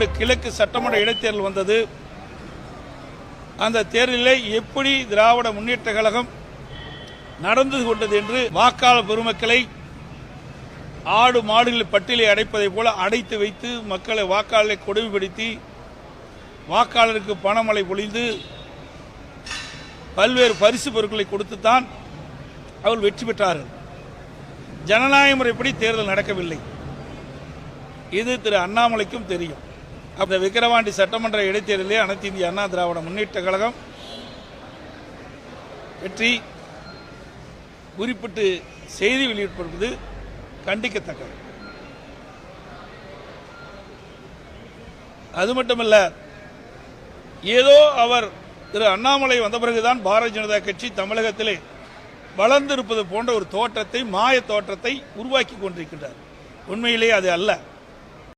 ஈரோடு கிழக்கு சட்டமன்ற இடைத்தேர்தல் வந்தது. அந்த தேர்தலில் எப்படி திராவிட முன்னேற்ற கழகம் நடந்து கொண்டது என்று வாக்காளர் பெருமக்களை ஆடு மாடுகள் பட்டியலை அடைப்பதைப் போல அடைத்து வைத்து மக்களை வாக்காளரை கொடுமைப்படுத்தி வாக்காளருக்கு பணமழை பொழிந்து பல்வேறு பரிசு பொருட்களை கொடுத்துத்தான் அவர் வெற்றி பெற்றார்கள். ஜனநாயக முறைப்படி தேர்தல் நடக்கவில்லை. இது திரு அண்ணாமலைக்கும் தெரியும். அந்த விக்கிரவாண்டி சட்டமன்ற இடைத்தேர்தலில் அனைத்து இந்திய அண்ணா திராவிட முன்னேற்ற கழகம் வெற்றி குறிப்பிட்டு செய்தி வெளியிட்டிருப்பது கண்டிக்கத்தக்கது. அது மட்டுமல்ல ஏதோ அவர் திரு அண்ணாமலை வந்த பிறகுதான் பாரதிய ஜனதா கட்சி தமிழகத்திலே வளர்ந்திருப்பது போன்ற ஒரு தோற்றத்தை மாய தோற்றத்தை உருவாக்கி கொண்டிருக்கின்றார். உண்மையிலே அது அல்ல.